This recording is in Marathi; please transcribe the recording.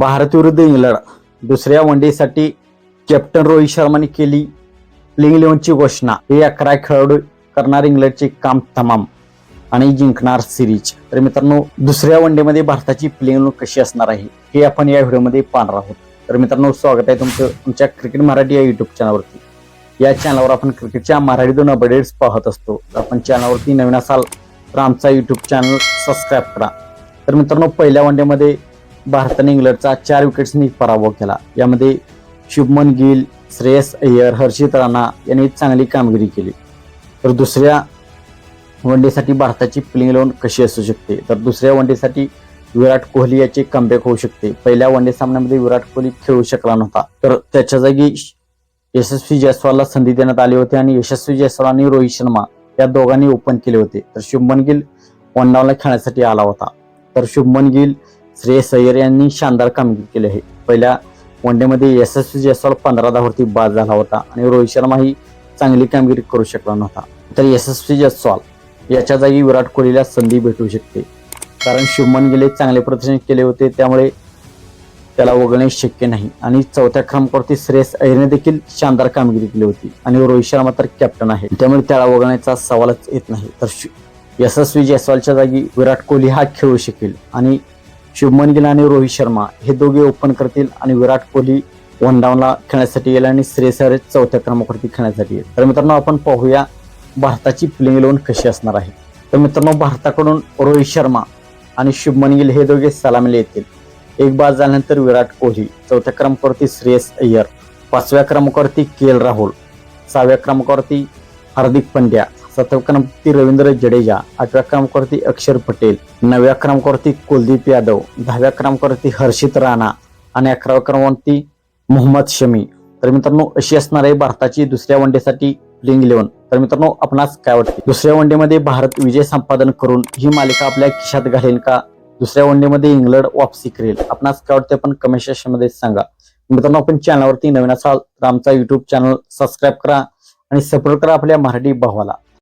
भारत विरुद्ध इंग्लंड दुसऱ्या वनडेसाठी कॅप्टन रोहित शर्माने केली प्लेइंग इलेव्हनची घोषणा. हे अकरा खेळाडू करणार इंग्लंडचे काम तमाम आणि जिंकणार सिरीज तर मित्रांनो दुसऱ्या वनडेमध्ये भारताची प्लेइंग इलेव्हन कशी असणार आहे हे आपण या व्हिडिओमध्ये पाहणार आहोत. तर मित्रांनो स्वागत आहे तुमचं तुमच्या क्रिकेट मराठी या युट्यूब चॅनलवरती या चॅनलवर आपण क्रिकेटच्या मराठीतून अपडेट्स पाहत असतो. तर आपण चॅनलवरती नवीन असाल तर आमचा युट्यूब चॅनल सबस्क्राईब करा. तर मित्रांनो पहिल्या वनडेमध्ये भारताने इंग्लंडचा चार विकेट्सनी पराभव केला. यामध्ये शुभमन गिल श्रेयस अय्यर हर्षित राणा यांनी चांगली कामगिरी केली. तर दुसऱ्या वनडेसाठी भारताची प्लेइंग इलेव्हन कशी असू शकते? तर दुसऱ्या वनडेसाठी विराट कोहली याचे कमबॅक होऊ शकते. पहिल्या वनडे सामन्यामध्ये विराट कोहली खेळू शकला नव्हता. तर त्याच्या जागी यशस्वी जयस्वालला संधी देण्यात आली होती आणि यशस्वी जयस्वाल आणि रोहित शर्मा या दोघांनी ओपन केले होते. तर शुभमन गिल वन डाऊनला खेळण्यासाठी आला होता. तर शुभमन गिल श्रेयस अय्यर यांनी शानदार कामगिरी केली आहे. पहिल्या वनडेमध्ये यशस्वी जयस्वाल पंधरा धावरती बाद झाला होता आणि रोहित शर्मा ही चांगली कामगिरी करू शकला नव्हता. तर यशस्वी जयस्वाल याच्या जागी विराट कोहलीला संधी भेटू शकते. कारण शुभमन गेले चांगले प्रदर्शन केले होते त्यामुळे त्याला वगळणे शक्य नाही. आणि चौथ्या क्रमांकावरती श्रेयस अय्यरने देखील शानदार कामगिरी केली होती. आणि रोहित शर्मा तर कॅप्टन आहे. त्यामुळे त्याला वगळण्याचा सवालच येत नाही. तर यशस्वी जयस्वालच्या जागी विराट कोहली हा खेळू शकेल. आणि शुभमन गिल आणि रोहित शर्मा हे दोघे ओपन करतील आणि विराट कोहली वन डाऊनला खेळण्यासाठी येईल आणि श्रेयस अय्यर चौथ्या क्रमांकावरती खेळण्यासाठी येईल. तर मित्रांनो आपण पाहूया भारताची प्लेइंग इलेव्हन कशी असणार आहे. तर मित्रांनो भारताकडून रोहित शर्मा आणि शुभमन गिल हे दोघे सलामीला येतील. एक बाद झाल्यानंतर विराट कोहली चौथ्या क्रमांकावरती श्रेयस अय्यर पाचव्या क्रमांकावरती के एल राहुल सहाव्या क्रमांकावरती हार्दिक पंड्या सातव्या क्रमांकावरती रवींद्र जडेजा आठव्या क्रमांकावरती अक्षर पटेल नवव्या क्रमांकावरती कुलदीप यादव दहाव्या क्रमांकावरती हर्षित राणा आणि अकराव्या क्रमांकावरती मोहम्मद शमी. तर मित्रांनो अशी असणार आहे भारताची दुसऱ्या वनडेसाठी प्लेइंग इलेव्हन. तर मित्रांनो आपणास काय वाटते? दुसऱ्या वनडेमध्ये भारत विजय संपादन करून ही मालिका आपल्या खिशात घालेल का? दुसऱ्या वनडेमध्ये इंग्लंड वापसी करेल. आपणास काय वाटते? पण कमेंट सेक्शनमध्ये सांगा. मित्रांनो आपण चॅनलवरती नवीन असाल तर आमचा युट्यूब चॅनल सबस्क्राईब करा आणि सपोर्ट करा आपल्या मराठी भावाला.